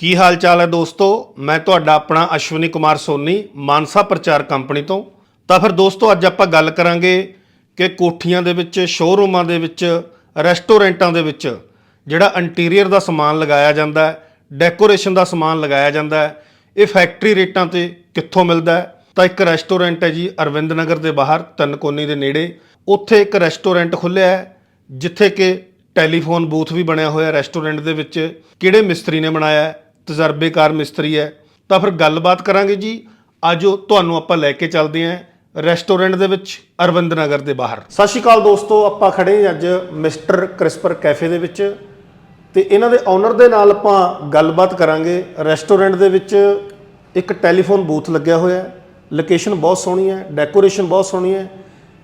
ਕੀ ਹਾਲ ਚਾਲ ਹੈ ਦੋਸਤੋ? ਮੈਂ ਤੁਹਾਡਾ ਆਪਣਾ ਅਸ਼ਵਨੀ ਕੁਮਾਰ ਸੋਨੀ, ਮਾਨਸਾ ਪ੍ਰਚਾਰ ਕੰਪਨੀ ਤੋਂ। ਤਾਂ ਫਿਰ ਦੋਸਤੋ, ਅੱਜ ਆਪਾਂ ਗੱਲ ਕਰਾਂਗੇ ਕਿ ਕੋਠੀਆਂ ਦੇ ਵਿੱਚ ਸ਼ੋਰੂਮਾਂ ਦੇ ਵਿੱਚ ਰੈਸਟੋਰੈਂਟਾਂ ਦੇ ਵਿੱਚ ਜਿਹੜਾ ਇੰਟੀਰੀਅਰ ਦਾ ਸਮਾਨ ਲਗਾਇਆ ਜਾਂਦਾ ਹੈ ਡੈਕੋਰੇਸ਼ਨ ਦਾ ਸਮਾਨ ਲਗਾਇਆ ਜਾਂਦਾ ਹੈ, ਇਹ ਫੈਕਟਰੀ ਰੇਟਾਂ ਤੇ ਕਿੱਥੋਂ ਮਿਲਦਾ ਹੈ? ਤਾਂ ਇੱਕ ਰੈਸਟੋਰੈਂਟ ਹੈ ਜੀ, ਅਰਵਿੰਦ ਨਗਰ ਦੇ ਬਾਹਰ ਤਨਕੋਨੀ ਦੇ ਨੇੜੇ। ਉੱਥੇ ਇੱਕ ਰੈਸਟੋਰੈਂਟ ਖੁੱਲਿਆ ਹੈ, ਜਿੱਥੇ ਕਿ ਟੈਲੀਫੋਨ ਬੂਥ ਵੀ ਬਣਿਆ ਹੋਇਆ ਰੈਸਟੋਰੈਂਟ ਦੇ ਵਿੱਚ। ਕਿਹੜੇ ਮਿਸਤਰੀ ਨੇ ਬਣਾਇਆ ਤਜਰਬੇਕਾਰ ਮਿਸਤਰੀ ਹੈ। ਤਾਂ ਫਿਰ ਗੱਲਬਾਤ ਕਰਾਂਗੇ ਜੀ। ਅੱਜ ਉਹ ਤੁਹਾਨੂੰ ਆਪਾਂ ਲੈ ਕੇ ਚੱਲਦੇ ਹਾਂ ਰੈਸਟੋਰੈਂਟ ਦੇ ਵਿੱਚ, ਅਰਵਿੰਦ ਨਗਰ ਦੇ ਬਾਹਰ। ਸਤਿ ਸ਼੍ਰੀ ਅਕਾਲ ਦੋਸਤੋ, ਆਪਾਂ ਖੜੇ ਅੱਜ ਮਿਸਟਰ ਕ੍ਰਿਸਪਰ ਕੈਫੇ ਦੇ ਵਿੱਚ। ਤੇ ਇਹਨਾਂ ਦੇ ਓਨਰ ਦੇ ਨਾਲ ਆਪਾਂ ਗੱਲਬਾਤ ਕਰਾਂਗੇ। ਰੈਸਟੋਰੈਂਟ ਦੇ ਵਿੱਚ ਇੱਕ ਟੈਲੀਫੋਨ ਬੂਥ ਲੱਗਿਆ ਹੋਇਆ ਹੈ। ਲੋਕੇਸ਼ਨ ਬਹੁਤ ਸੋਹਣੀ ਹੈ, ਡੈਕੋਰੇਸ਼ਨ ਬਹੁਤ ਸੋਹਣੀ ਹੈ।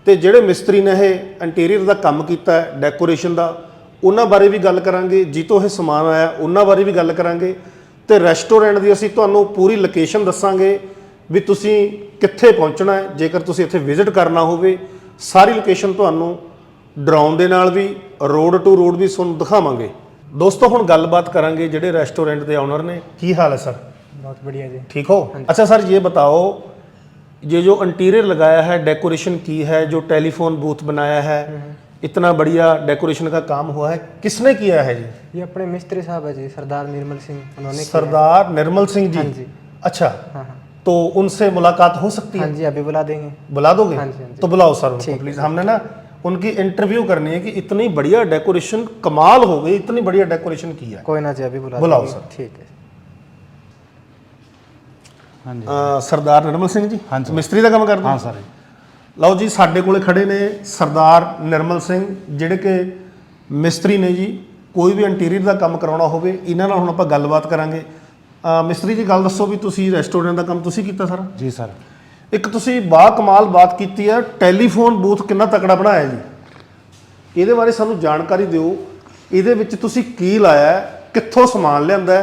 ਤੇ ਜਿਹੜੇ ਮਿਸਤਰੀ ਨੇ ਇਹ ਇੰਟੀਰੀਅਰ ਦਾ ਕੰਮ ਕੀਤਾ ਹੈ, ਡੈਕੋਰੇਸ਼ਨ ਦਾ, ਉਹਨਾਂ ਬਾਰੇ ਵੀ ਗੱਲ ਕਰਾਂਗੇ। ਜਿੱਤੋਂ ਇਹ ਸਮਾਨ ਆਇਆ, ਉਹਨਾਂ ਬਾਰੇ ਵੀ ਗੱਲ ਕਰਾਂਗੇ। ਤੇ ਰੈਸਟੋਰੈਂਟ ਦੀ ਅਸੀਂ ਤੁਹਾਨੂੰ ਪੂਰੀ ਲੋਕੇਸ਼ਨ ਦੱਸਾਂਗੇ ਵੀ ਤੁਸੀਂ ਕਿੱਥੇ ਪਹੁੰਚਣਾ ਹੈ ਜੇਕਰ ਤੁਸੀਂ ਇੱਥੇ ਵਿਜ਼ਿਟ ਕਰਨਾ ਹੋਵੇ ਸਾਰੀ ਲੋਕੇਸ਼ਨ ਤੁਹਾਨੂੰ ਡਰੋਨ ਦੇ ਨਾਲ ਵੀ ਰੋਡ ਟੂ ਰੋਡ ਵੀ ਤੁਹਾਨੂੰ ਦਿਖਾਵਾਂਗੇ ਦੋਸਤੋ ਹੁਣ ਗੱਲਬਾਤ ਕਰਾਂਗੇ ਜਿਹੜੇ ਰੈਸਟੋਰੈਂਟ ਦੇ ਓਨਰ ਨੇ ਕੀ ਹਾਲ ਹੈ ਸਰ बहुत बढ़िया जी ठीक हो अच्छा सर ये बताओ ये जो इंटीरियर लगाया है डेकोरेशन की है जो टेलीफोन बूथ बनाया है इतना बढ़िया डेकोरेशन का काम हुआ है। किसने किया है जी? ये अपने मिस्त्री साहब है जी सरदार निर्मल सिंह उन्होंने सरदार निर्मल सिंह जी, हाँ जी। अच्छा हाँ, हाँ। तो उनसे मुलाकात हो सकती है? जी अभी बुला देंगे। बुला दोगे? तो बुलाओ सर प्लीज़ हमने ना उनकी इंटरव्यू करनी है कि इतनी बढ़िया डेकोरेशन कमाल हो गई इतनी बढ़िया डेकोरेशन की है। कोई ना जी अभी बुला बुलाओ सर। ठीक है। हाँ जी। सरदार निर्मल सिंह जी? हाँ जी। मिस्त्री का काम करते हैं? हाँ सर। ਲਓ ਜੀ ਸਾਡੇ ਕੋਲੇ ਖੜੇ ਨੇ ਸਰਦਾਰ ਨਿਰਮਲ ਸਿੰਘ ਜਿਹੜੇ ਕਿ ਮਿਸਤਰੀ ਨੇ ਜੀ। ਕੋਈ ਵੀ ਇੰਟੀਰੀਅਰ ਦਾ ਕੰਮ ਕਰਾਉਣਾ ਹੋਵੇ ਇਹਨਾਂ ਨਾਲ ਹੁਣ ਆਪਾਂ ਗੱਲਬਾਤ ਕਰਾਂਗੇ। ਮਿਸਤਰੀ ਜੀ ਗੱਲ ਦੱਸੋ ਵੀ ਤੁਸੀਂ ਰੈਸਟੋਰੈਂਟ ਦਾ ਕੰਮ ਤੁਸੀਂ ਕੀਤਾ ਸਾਰਾ? ਜੀ ਸਰ। ਇੱਕ ਤੁਸੀਂ ਬਾ ਕਮਾਲ ਬਾਤ ਕੀਤੀ ਹੈ ਟੈਲੀਫੋਨ ਬੂਥ ਕਿੰਨਾ ਤਕੜਾ ਬਣਾਇਆ ਜੀ? ਇਹਦੇ ਬਾਰੇ ਸਾਨੂੰ ਜਾਣਕਾਰੀ ਦਿਓ। ਇਹਦੇ ਵਿੱਚ ਤੁਸੀਂ ਕੀ ਲਾਇਆ ਕਿੱਥੋਂ ਸਮਾਨ ਲਿਆਂਦਾ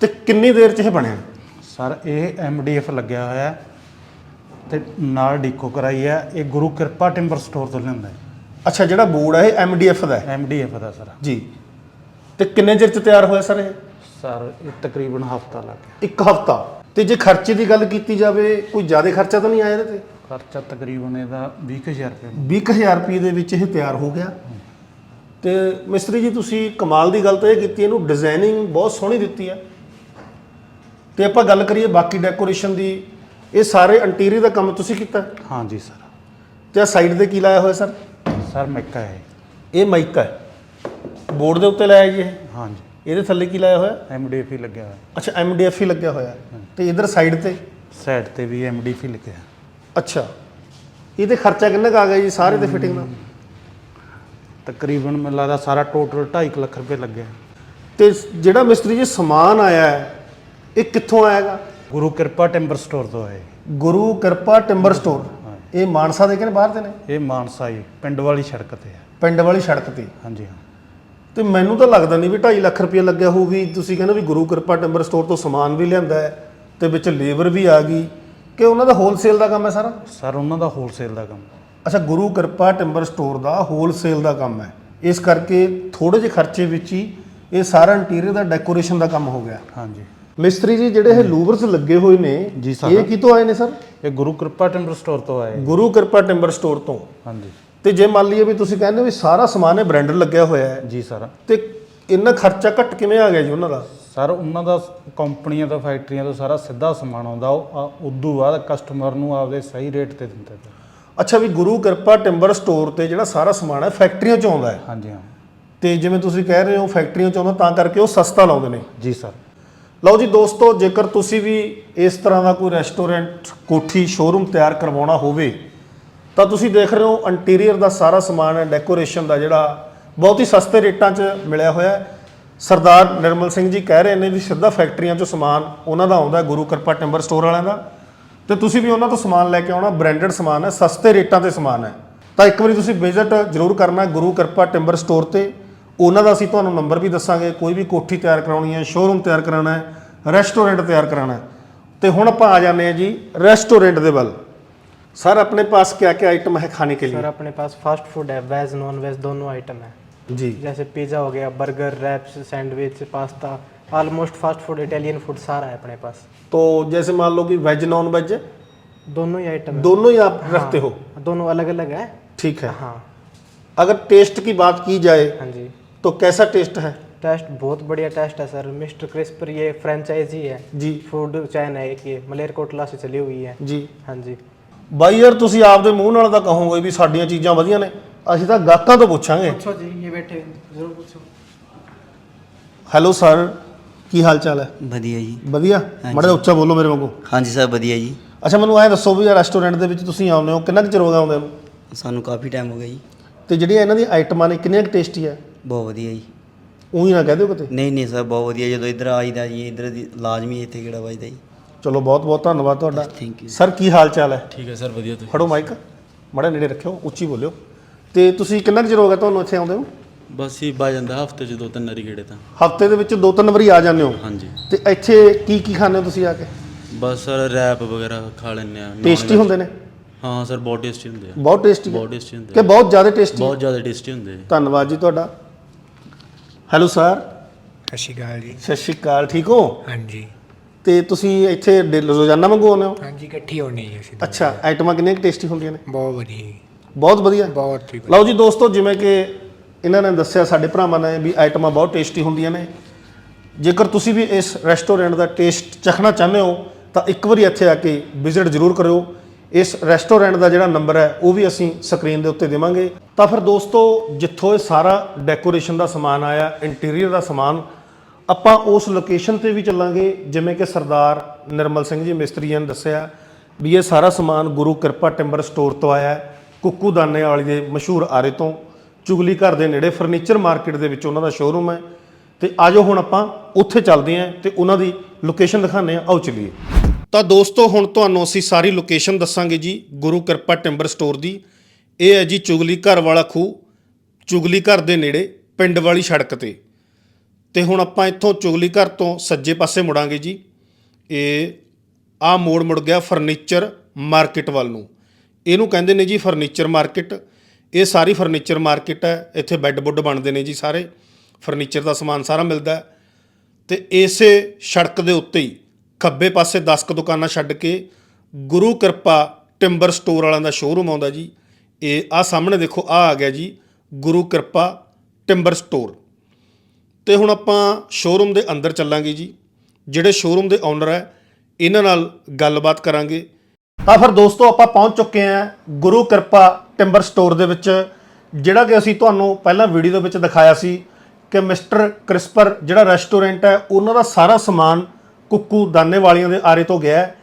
ਤੇ ਕਿੰਨੀ ਦੇਰ 'ਚ ਇਹ ਬਣਿਆ? ਸਰ ਇਹ ਐਮਡੀਐਫ ਲੱਗਿਆ ਹੋਇਆ ਹੈ। ਤੇ ਨਾਲ ਡੀਕੋ ਕਰਾਈ ਹੈ ਇਹ ਗੁਰੂ ਕਿਰਪਾ ਟਿੰਬਰ ਸਟੋਰ ਤੋਂ ਲਿਆਂਦਾ ਹੈ। ਅੱਛਾ ਜਿਹੜਾ ਬੋਰਡ ਹੈ ਇਹ ਐਮਡੀਐਫ ਦਾ ਹੈ? ਐਮਡੀਐਫ ਦਾ ਸਰ। ਜੀ। ਤੇ ਕਿੰਨੇ ਚਿਰ 'ਚ ਤਿਆਰ ਹੋਇਆ ਸਰ ਇਹ? ਸਰ ਇਹ ਤਕਰੀਬਨ ਹਫਤਾ ਲੱਗ ਗਿਆ। ਇੱਕ ਹਫਤਾ। ਤੇ ਜੇ ਖਰਚੇ ਦੀ ਗੱਲ ਕੀਤੀ ਜਾਵੇ ਕੋਈ ਜ਼ਿਆਦਾ ਖਰਚਾ ਤਾਂ ਨਹੀਂ ਆਇਆ ਇਹਦੇ ਖਰਚਾ ਤਕਰੀਬਨ ਇਹਦਾ 20000 ਰੁਪਏ। ਤੇ 20000 ਰੁਪਏ ਦੇ ਵਿੱਚ ਇਹ ਤਿਆਰ ਹੋ ਗਿਆ। ਤੇ ਮਿਸਤਰੀ ਜੀ ਤੁਸੀਂ ਕਮਾਲ ਦੀ ਗੱਲ ਤਾਂ ਇਹ ਕੀਤੀ ਇਹਨੂੰ ਡਿਜ਼ਾਈਨਿੰਗ ਬਹੁਤ ਸੋਹਣੀ ਦਿੱਤੀ ਹੈ ਤੇ ਆਪਾਂ ਗੱਲ ਕਰੀਏ ਬਾਕੀ ਡੈਕੋਰੇਸ਼ਨ ਦੀ ਇਹ ਸਾਰੇ ਇੰਟੀਰੀਅਰ ਦਾ ਕੰਮ ਤੁਸੀਂ ਕੀਤਾ? ਹੈ? ਹਾਂਜੀ ਸਰ। ਤੇ ਸਾਈਡ ਤੇ ਕੀ ਲਾਇਆ ਹੋਇਆ ਸਰ? ਸਰ ਮੈਕਾ ਹੈ। ਇਹ ਮਾਈਕਾ ਹੈ। ਬੋਰਡ ਦੇ ਉੱਤੇ ਲਾਇਆ ਜੀ ਇਹ? ਹਾਂਜੀ। ਇਹਦੇ ਥੱਲੇ ਕੀ ਲਾਇਆ ਹੋਇਆ? ਐਮਡੀਐਫ ਹੀ ਲੱਗਿਆ ਹੋਇਆ। ਅੱਛਾ ਐਮਡੀਐਫ ਹੀ ਲੱਗਿਆ ਹੋਇਆ। ਤੇ ਇਧਰ ਸਾਈਡ ਤੇ? ਸਾਈਡ ਤੇ ਵੀ ਐਮਡੀਐਫ ਹੀ ਲੱਗਿਆ। ਅੱਛਾ। ਇਹਦੇ ਖਰਚਾ ਕਿੰਨਾ ਕੁ ਆ ਗਿਆ ਜੀ ਸਾਰੇ ਤੇ ਫਿਟਿੰਗ ਦਾ? ਤਕਰੀਬਨ ਮੈਨੂੰ ਲੱਗਦਾ ਸਾਰਾ ਟੋਟਲ 2.5 ਲੱਖ ਰੁਪਏ ਲੱਗਿਆ। ਤੇ ਜਿਹੜਾ ਮਿਸਤਰੀ ਜੀ ਸਮਾਨ ਆਇਆ ਹੈ ਇਹ ਕਿੱਥੋਂ ਆਏਗਾ ਗੁਰੂ ਕਿਰਪਾ ਟਿੰਬਰ ਸਟੋਰ ਤੋਂ ਹੈ ਗੁਰੂ ਕਿਰਪਾ ਟਿੰਬਰ ਸਟੋਰ? ਇਹ ਮਾਨਸਾ ਦੇ ਕਿ ਬਾਹਰ ਦੇ ਨੇ? ਇਹ ਮਾਨਸਾ ਜੀ ਪਿੰਡ ਵਾਲੀ ਸੜਕ ਤੇ ਹੈ ਪਿੰਡ ਵਾਲੀ ਸੜਕ ਤੇ? ਹਾਂਜੀ ਹਾਂ। ਤੇ ਮੈਨੂੰ ਤਾਂ ਲੱਗਦਾ ਨਹੀਂ ਵੀ 2.5 ਲੱਖ ਰੁਪਏ ਲੱਗਿਆ ਹੋਊ ਵੀ ਤੁਸੀਂ ਕਹਿੰਦੇ ਵੀ ਗੁਰੂ ਕਿਰਪਾ ਟਿੰਬਰ ਸਟੋਰ ਤੋਂ ਸਮਾਨ ਵੀ ਲਿਆਂਦਾ ਹੈ ਤੇ ਵਿੱਚ ਲੇਬਰ ਵੀ ਆ ਗਈ। ਕਿ ਉਹਨਾਂ ਦਾ ਹੋਲਸੇਲ ਦਾ ਕੰਮ ਹੈ ਸਾਰਾ? ਸਰ ਉਹਨਾਂ ਦਾ ਹੋਲਸੇਲ ਦਾ ਕੰਮ। ਅੱਛਾ ਗੁਰੂ ਕਿਰਪਾ ਟਿੰਬਰ ਸਟੋਰ ਦਾ ਹੋਲਸੇਲ ਦਾ ਕੰਮ ਹੈ। ਇਸ ਕਰਕੇ ਥੋੜੇ ਜਿਹੇ ਖਰਚੇ ਵਿੱਚ ਹੀ ਇਹ ਸਾਰਾ ਇੰਟੀਰੀਅਰ ਦਾ ਡੈਕੋਰੇਸ਼ਨ ਦਾ ਕੰਮ ਹੋ ਗਿਆ। ਹਾਂਜੀ। ਮਿਸਤਰੀ ਜੀ ਜਿਹੜੇ ਇਹ ਲੂਵਰਸ ਲੱਗੇ ਹੋਏ ਨੇ ਜੀ ਸਰ। ਇਹ ਕਿਤੋਂ ਆਏ ਨੇ ਸਰ? ਇਹ ਗੁਰੂ ਕਿਰਪਾ ਟਿੰਬਰ ਸਟੋਰ ਤੋਂ ਆਏ। ਗੁਰੂ ਕਿਰਪਾ ਟਿੰਬਰ ਸਟੋਰ ਤੋਂ। ਹਾਂਜੀ। ਤੇ ਜੇ ਮੰਨ ਲਈਏ ਵੀ ਤੁਸੀਂ ਕਹਿੰਦੇ ਵੀ ਸਾਰਾ ਸਮਾਨ ਇਹ ਬ੍ਰਾਂਡਡ ਲੱਗਿਆ ਹੋਇਆ ਹੈ ਜੀ ਸਰ। ਤੇ ਇੰਨਾ ਖਰਚਾ ਘੱਟ ਕਿਵੇਂ ਆ ਗਿਆ ਜੀ ਉਹਨਾਂ ਦਾ? ਸਰ ਉਹਨਾਂ ਦਾ ਕੰਪਨੀਆਂ ਤੋਂ ਫੈਕਟਰੀਆਂ ਤੋਂ ਸਾਰਾ ਸਿੱਧਾ ਸਮਾਨ ਆਉਂਦਾ ਉਹ ਉਦੋਂ ਬਾਅਦ ਕਸਟਮਰ ਨੂੰ ਆਪਦੇ ਸਹੀ ਰੇਟ ਤੇ ਦਿੰਦੇ ਨੇ ਅੱਛਾ ਵੀ ਗੁਰੂ ਕਿਰਪਾ ਟਿੰਬਰ ਸਟੋਰ ਤੇ ਜਿਹੜਾ ਸਾਰਾ ਸਮਾਨ ਹੈ ਫੈਕਟਰੀਆਂ ਚੋਂ ਆਉਂਦਾ ਹੈ? ਹਾਂਜੀ ਹਾਂ। ਤੇ ਜਿਵੇਂ ਤੁਸੀਂ ਕਹਿ ਰਹੇ ਹੋ ਫੈਕਟਰੀਆਂ ਚੋਂ ਆਉਂਦਾ ਤਾਂ ਕਰਕੇ ਉਹ ਸਸਤਾ ਲਾਉਂਦੇ ਨੇ? ਜੀ ਸਰ। ਲਓ ਜੀ ਦੋਸਤੋ, ਜੇਕਰ ਤੁਸੀਂ ਵੀ ਇਸ ਤਰ੍ਹਾਂ ਦਾ ਕੋਈ ਰੈਸਟੋਰੈਂਟ ਕੋਠੀ ਸ਼ੋਰੂਮ ਤਿਆਰ ਕਰਵਾਉਣਾ ਹੋਵੇ, ਤਾਂ ਤੁਸੀਂ ਦੇਖ ਰਹੇ ਹੋ ਇੰਟੀਰੀਅਰ ਦਾ ਸਾਰਾ ਸਮਾਨ ਹੈ ਡੈਕੋਰੇਸ਼ਨ ਦਾ ਜਿਹੜਾ ਬਹੁਤ ਹੀ ਸਸਤੇ ਰੇਟਾਂ 'ਚ ਮਿਲਿਆ ਹੋਇਆ ਹੈ। ਸਰਦਾਰ ਨਿਰਮਲ ਸਿੰਘ ਜੀ ਕਹਿ ਰਹੇ ਨੇ ਵੀ ਸਿੱਧਾ ਫੈਕਟਰੀਆਂ 'ਚੋਂ ਸਮਾਨ ਉਹਨਾਂ ਦਾ ਆਉਂਦਾ ਗੁਰੂ ਕਿਰਪਾ ਟਿੰਬਰ ਸਟੋਰ ਵਾਲਿਆਂ ਦਾ। ਤੇ ਤੁਸੀਂ ਵੀ ਉਹਨਾਂ ਤੋਂ ਸਮਾਨ ਲੈ ਕੇ ਆਉਣਾ ਬ੍ਰਾਂਡਡ ਸਮਾਨ ਹੈ, ਸਸਤੇ ਰੇਟਾਂ ਤੇ ਸਮਾਨ ਹੈ। ਤਾਂ ਇੱਕ ਵਾਰੀ ਤੁਸੀਂ ਵਿਜ਼ਿਟ ਜ਼ਰੂਰ ਕਰਨਾ ਗੁਰੂ ਕਿਰਪਾ ਟਿੰਬਰ ਸਟੋਰ ਤੇ। ਉਹਨਾਂ ਦਾ ਅਸੀਂ ਤੁਹਾਨੂੰ ਨੰਬਰ ਵੀ ਦੱਸਾਂਗੇ ਕੋਈ ਵੀ ਕੋਠੀ ਤਿਆਰ ਕਰਾਉਣੀ ਹੈ ਸ਼ੋਰੂਮ ਤਿਆਰ ਕਰਾਉਣਾ ਹੈ ਰੈਸਟੋਰੈਂਟ ਤਿਆਰ ਕਰਾਉਣਾ ਹੈ ਤੇ ਹੁਣ ਆਪਾਂ ਆ ਜਾਂਦੇ ਹਾਂ ਜੀ ਰੈਸਟੋਰੈਂਟ ਦੇ ਵੱਲ सर अपने पास क्या क्या आइटम है खाने के लिए सर अपने पास फास्ट फूड है वेज नॉन वेज दोनों आइटम है जी जैसे पिज़्ज़ा हो गया burger wraps sandwich pasta almost fast food Italian food सारा है अपने पास तो जैसे मान लो कि वेज नॉन वेज दोनों ही आइटम दोनों ही आप रखते हो दोनों अलग अलग है ठीक है हाँ अगर टेस्ट की बात की जाए हाँ जी तो कैसा टेस्ट है टेस्ट बहुत बढ़िया टेस्ट है सर मिस्टर क्रिस्पर ये फ्रेंचाइजी है जी फूड चैन है एक ये मलेरकोटला से चली हुई है ਜੀ हाँ जी ਬਾਈ ਯਾਰ ਤੁਸੀਂ ਆਪਦੇ ਮੂੰਹ ਨਾਲ ਤਾਂ ਕਹੋਗੇ ਵੀ ਸਾਡੀਆਂ ਚੀਜ਼ਾਂ ਵਧੀਆ ਨੇ ਅਸੀਂ ਤਾਂ ਗਾਹਕਾਂ ਤੋਂ ਪੁੱਛਾਂਗੇ पूछो जी ये बैठे जरूर पूछो ਹੈਲੋ ਸਰ ਕੀ ਹਾਲ ਚਾਲ ਹੈ ਵਧੀਆ ਜੀ ਵਧੀਆ ਮਾੜਾ ਜਿਹਾ ਉੱਚਾ ਬੋਲੋ ਮੇਰੇ ਵਾਂਗੂ ਹਾਂਜੀ ਸਰ ਵਧੀਆ ਜੀ ਅੱਛਾ ਮੈਨੂੰ ਐਂ ਦੱਸੋ ਵੀ ਇਹ ਰੈਸਟੋਰੈਂਟ ਦੇ ਵਿੱਚ ਤੁਸੀਂ ਆਉਂਦੇ ਹੋ ਕਿੰਨਾ ਕੁ ਚਿਰ ਹੋ ਗਿਆ ਆਉਂਦੇ ਨੂੰ ਸਾਨੂੰ ਕਾਫੀ ਟਾਈਮ ਹੋ ਗਿਆ ਜੀ ਤੇ ਜਿਹੜੀਆਂ ਇਹਨਾਂ ਦੀਆਂ ਆਈਟਮਾਂ ਨੇ ਕਿੰਨੀਆਂ ਕੁ ਟੇਸਟੀ ਹੈ ਬਹੁਤ ਵਧੀਆ ਜੀ। ਉਹੀ ਨਾ ਕਹਿ ਦਿਓ ਕਿਤੇ। ਨਹੀਂ ਨਹੀਂ ਸਰ ਬਹੁਤ ਵਧੀਆ। ਜਦੋਂ ਇੱਧਰ ਆਈਦਾ ਜੀ ਇੱਧਰ ਦੀ ਲਾਜ਼ਮੀ ਇੱਥੇ ਕਿਹੜਾ ਵੱਜਦਾ ਜੀ। ਚਲੋ ਬਹੁਤ ਬਹੁਤ ਧੰਨਵਾਦ ਤੁਹਾਡਾ। ਥੈਂਕ ਯੂ ਸਰ ਕੀ ਹਾਲ ਚਾਲ ਹੈ? ਠੀਕ ਹੈ ਸਰ ਵਧੀਆ ਤੁਸੀਂ ਫੜੋ ਮਾਈਕ ਮਾੜਾ ਨੇੜੇ ਰੱਖਿਓ ਉੱਚੀ ਬੋਲਿਓ। ਤੇ ਤੁਸੀਂ ਕਿੰਨਾ ਕੁ ਚਿਰ ਹੋ ਗਿਆ ਤੁਹਾਨੂੰ ਇੱਥੇ ਆਉਂਦੇ ਨੂੰ? ਬਸ ਹੀ ਬਾ ਜਾਂਦਾ ਹਫ਼ਤੇ ਚ ਦੋ ਤਿੰਨ ਵਾਰੀ ਗੇੜੇ ਤਾਂ। ਹਫ਼ਤੇ ਦੇ ਵਿੱਚ ਦੋ ਤਿੰਨ ਵਾਰੀ ਆ ਜਾਂਦੇ ਹੋ? ਹਾਂਜੀ। ਤੇ ਇੱਥੇ ਕੀ ਕੀ ਖਾਂਦੇ ਹੋ ਤੁਸੀਂ ਆ ਕੇ? ਬਸ ਸਰ ਰੈਪ ਵਗੈਰਾ ਖਾ ਲੈਂਦੇ ਆ ਟੇਸਟੀ ਹੁੰਦੇ ਨੇ? ਹਾਂ ਸਰ ਬਹੁਤ ਟੇਸਟੀ ਹੁੰਦੇ ਆ। ਬਹੁਤ ਟੇਸਟੀ ਬਹੁਤ ਟੇਸਟੀ ਹੁੰਦੇ ਕਿ ਆ ਬਹੁਤ ਜ਼ਿਆਦਾ ਟੇਸਟੀ ਬਹੁਤ ਜ਼ਿਆਦਾ ਟੇਸਟੀ ਹੁੰਦੇ ਆ। ਧੰਨਵਾਦ ਜੀ ਤੁਹਾਡਾ। ਹੈਲੋ ਸਰ ਸਤਿ ਸ਼੍ਰੀ ਅਕਾਲ ਜੀ। ਸਤਿ ਸ਼੍ਰੀ ਅਕਾਲ ਠੀਕ ਹੋ? ਹਾਂਜੀ। ਤੇ ਤੁਸੀਂ ਇੱਥੇ ਡੇ- ਰੋਜ਼ਾਨਾ ਮੰਗਵਾਉਂਦੇ ਹੋ? ਹਾਂਜੀ ਇਕੱਠੀ ਹੋਣੀ ਜੀ ਅਸੀਂ ਅੱਛਾ ਆਈਟਮਾਂ ਕਿੰਨੀਆਂ ਟੇਸਟੀ ਹੁੰਦੀਆਂ ਨੇ? ਬਹੁਤ ਵਧੀਆ ਜੀ। ਬਹੁਤ ਵਧੀਆ? ਬਹੁਤ ਹੀ ਲਓ ਜੀ ਦੋਸਤੋ ਜਿਵੇਂ ਕਿ ਇਹਨਾਂ ਨੇ ਦੱਸਿਆ ਸਾਡੇ ਭਰਾਵਾਂ ਨੇ ਵੀ ਆਈਟਮਾਂ ਬਹੁਤ ਟੇਸਟੀ ਹੁੰਦੀਆਂ ਨੇ। ਜੇਕਰ ਤੁਸੀਂ ਵੀ ਇਸ ਰੈਸਟੋਰੈਂਟ ਦਾ ਟੇਸਟ ਚਖਣਾ ਚਾਹੁੰਦੇ ਹੋ ਤਾਂ ਇੱਕ ਵਾਰੀ ਇੱਥੇ ਆ ਕੇ ਵਿਜ਼ਿਟ ਜ਼ਰੂਰ ਕਰਿਓ। ਇਸ ਰੈਸਟੋਰੈਂਟ ਦਾ ਜਿਹੜਾ ਨੰਬਰ ਹੈ, ਉਹ ਵੀ ਅਸੀਂ ਸਕਰੀਨ ਦੇ ਉੱਤੇ ਦੇਵਾਂਗੇ। ਤਾਂ ਫਿਰ ਦੋਸਤੋ, ਜਿੱਥੋਂ ਇਹ ਸਾਰਾ ਡੈਕੋਰੇਸ਼ਨ ਦਾ ਸਮਾਨ ਆਇਆ ਇੰਟੀਰੀਅਰ ਦਾ ਸਮਾਨ, ਆਪਾਂ ਉਸ ਲੋਕੇਸ਼ਨ ਤੇ ਵੀ ਚੱਲਾਂਗੇ, ਜਿਵੇਂ ਕਿ ਸਰਦਾਰ ਨਿਰਮਲ ਸਿੰਘ ਜੀ ਮਿਸਤਰੀਆਂ ਨੇ ਦੱਸਿਆ ਵੀ ਇਹ ਸਾਰਾ ਸਮਾਨ ਗੁਰੂ ਕਿਰਪਾ ਟਿੰਬਰ ਸਟੋਰ ਤੋਂ ਆਇਆ ਹੈ, ਕੁੱਕੂ ਦਾਨੇ ਵਾਲੀ ਦੇ ਮਸ਼ਹੂਰ ਆਰੇ ਤੋਂ। ਚੁਗਲੀ ਘਰ ਦੇ ਨੇੜੇ ਫਰਨੀਚਰ ਮਾਰਕੀਟ ਦੇ ਵਿੱਚ ਉਹਨਾਂ ਦਾ ਸ਼ੋਰੂਮ ਹੈ। ਤੇ ਆਜੋ ਹੁਣ ਆਪਾਂ ਉੱਥੇ ਚੱਲਦੇ ਆਂ ਤੇ ਉਹਨਾਂ ਦੀ ਲੋਕੇਸ਼ਨ ਦਿਖਾਉਂਦੇ ਆਂ ਆਓ ਚੱਲੀਏ। ਤਾਂ ਦੋਸਤੋ, ਹੁਣ ਤੁਹਾਨੂੰ ਅਸੀਂ ਸਾਰੀ ਲੋਕੇਸ਼ਨ ਦੱਸਾਂਗੇ ਜੀ, ਗੁਰੂ ਕਿਰਪਾ ਟਿੰਬਰ ਸਟੋਰ ਦੀ। ਇਹ ਹੈ ਜੀ ਚੁਗਲੀ ਘਰ ਵਾਲਾ ਖੂਹ, ਚੁਗਲੀ ਘਰ ਦੇ ਨੇੜੇ, ਪਿੰਡ ਵਾਲੀ ਸੜਕ ਤੇ। ਤੇ ਹੁਣ ਆਪਾਂ ਇੱਥੋਂ ਚੁਗਲੀ ਘਰ ਤੋਂ ਸੱਜੇ ਪਾਸੇ ਮੁੜਾਂਗੇ ਜੀ। ਇਹ ਆ ਮੋੜ ਮੁੜ ਗਿਆ ਫਰਨੀਚਰ ਮਾਰਕੀਟ ਵੱਲ ਨੂੰ। ਇਹਨੂੰ ਕਹਿੰਦੇ ਨੇ ਜੀ ਫਰਨੀਚਰ ਮਾਰਕੀਟ ਇਹ ਸਾਰੀ ਫਰਨੀਚਰ ਮਾਰਕੀਟ ਹੈ, ਇੱਥੇ ਬੈੱਡ ਬੁੱਡ ਬਣਦੇ ਨੇ ਜੀ ਸਾਰੇ। ਫਰਨੀਚਰ ਦਾ ਸਮਾਨ ਸਾਰਾ ਮਿਲਦਾ ਹੈ। ਤੇ ਇਸੇ ਸੜਕ ਦੇ ਉੱਤੇ ਹੀ ਖੱਬੇ ਪਾਸੇ 10 ਕੁ ਦੁਕਾਨਾਂ ਛੱਡ ਕੇ ਗੁਰੂ ਕਿਰਪਾ ਟਿੰਬਰ ਸਟੋਰ ਵਾਲਿਆਂ ਦਾ ਸ਼ੋਰੂਮ ਆਉਂਦਾ ਜੀ। ਇਹ ਆ ਸਾਹਮਣੇ ਦੇਖੋ ਆ ਆ ਗਿਆ ਜੀ, ਗੁਰੂ ਕਿਰਪਾ ਟਿੰਬਰ ਸਟੋਰ। ਤੇ ਹੁਣ ਆਪਾਂ ਸ਼ੋਰੂਮ ਦੇ ਅੰਦਰ ਚੱਲਾਂਗੇ ਜੀ। ਜਿਹੜੇ ਸ਼ੋਰੂਮ ਦੇ ਓਨਰ ਹੈ, ਇਹਨਾਂ ਨਾਲ ਗੱਲਬਾਤ ਕਰਾਂਗੇ। ਤਾਂ ਫਿਰ ਦੋਸਤੋ, ਆਪਾਂ ਪਹੁੰਚ ਚੁੱਕੇ ਹਾਂ ਗੁਰੂ ਕਿਰਪਾ ਟਿੰਬਰ ਸਟੋਰ ਦੇ ਵਿੱਚ, ਜਿਹੜਾ ਕਿ ਅਸੀਂ ਤੁਹਾਨੂੰ ਪਹਿਲਾਂ ਵੀਡੀਓ ਦੇ ਵਿੱਚ ਦਿਖਾਇਆ ਸੀ ਕਿ ਮਿਸਟਰ ਕ੍ਰਿਸਪਰ, ਜਿਹੜਾ ਰੈਸਟੋਰੈਂਟ ਹੈ, ਉਹਨਾਂ ਦਾ ਸਾਰਾ ਸਮਾਨ ਕੁੱਕੂ ਦਾਨੇ ਵਾਲੀਆਂ ਦੇ ਆਰੇ ਤੋਂ ਗਿਆ ਹੈ।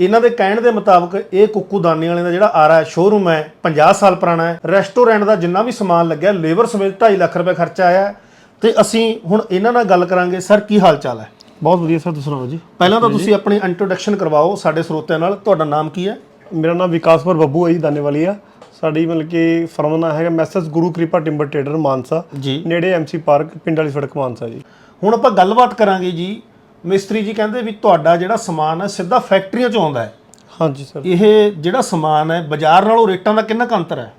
ਇਹਨਾਂ ਦੇ ਕਹਿਣ ਦੇ ਮੁਤਾਬਕ ਇਹ ਕੁੱਕੂ ਦਾਨੇ ਵਾਲਿਆਂ ਦਾ ਜਿਹੜਾ ਆਰਾ ਹੈ ਸ਼ੋਰੂਮ ਹੈ 50 ਸਾਲ ਪੁਰਾਣਾ ਹੈ। ਰੈਸਟੋਰੈਂਟ ਦਾ ਜਿੰਨਾ ਵੀ ਸਮਾਨ ਲੱਗਿਆ ਲੇਬਰ ਸਮੇਤ 2.5 ਲੱਖ ਰੁਪਏ ਖਰਚਾ ਆਇਆ ਹੈ। ਤੇ ਅਸੀਂ ਹੁਣ ਇਹਨਾਂ ਨਾਲ ਗੱਲ ਕਰਾਂਗੇ। ਸਰ ਕੀ ਹਾਲ ਚਾਲ ਹੈ? ਬਹੁਤ ਵਧੀਆ ਸਰ ਤੁਸੀਂ ਸੁਣਾਓ ਜੀ? ਪਹਿਲਾਂ ਤਾਂ ਤੁਸੀਂ ਆਪਣੀ ਇੰਟਰੋਡਕਸ਼ਨ ਕਰਵਾਓ ਸਾਡੇ ਸਰੋਤਿਆਂ ਨਾਲ। ਤੁਹਾਡਾ ਨਾਮ ਕੀ ਹੈ? ਮੇਰਾ ਨਾਮ ਵਿਕਾਸਪੁਰ ਬੱਬੂ ਹੈ ਜੀ ਦਾਨੇਵਾਲੀ ਆ। ਸਾਡੀ ਮਤਲਬ ਕਿ ਫਰਮ ਦਾ ਨਾਮ ਹੈਗਾ ਮੈਸੇਜ ਗੁਰੂ ਕਿਰਪਾ ਟਿੰਬਰ ਟ੍ਰੇਡਰ ਮਾਨਸਾ। ਜੀ। ਨੇੜੇ ਐਮਸੀ ਪਾਰਕ ਪਿੰਡ ਵਾਲੀ ਸੜਕ ਮਾਨਸਾ ਜੀ। ਹੁਣ ਆਪਾਂ ਗੱਲਬਾਤ ਕਰਾਂਗੇ ਜੀ ਮਿਸਤਰੀ ਜੀ ਕਹਿੰਦੇ ਵੀ ਤੁਹਾਡਾ ਜਿਹੜਾ ਸਮਾਨ ਹੈ ਸਿੱਧਾ ਫੈਕਟਰੀਆਂ 'ਚੋਂ ਆਉਂਦਾ ਹੈ। ਹਾਂਜੀ ਸਰ। ਇਹ ਜਿਹੜਾ ਸਮਾਨ ਹੈ ਬਾਜ਼ਾਰ ਨਾਲੋਂ ਰੇਟਾਂ ਦਾ ਕਿੰਨਾ ਕੁ ਅੰਤਰ ਹੈ?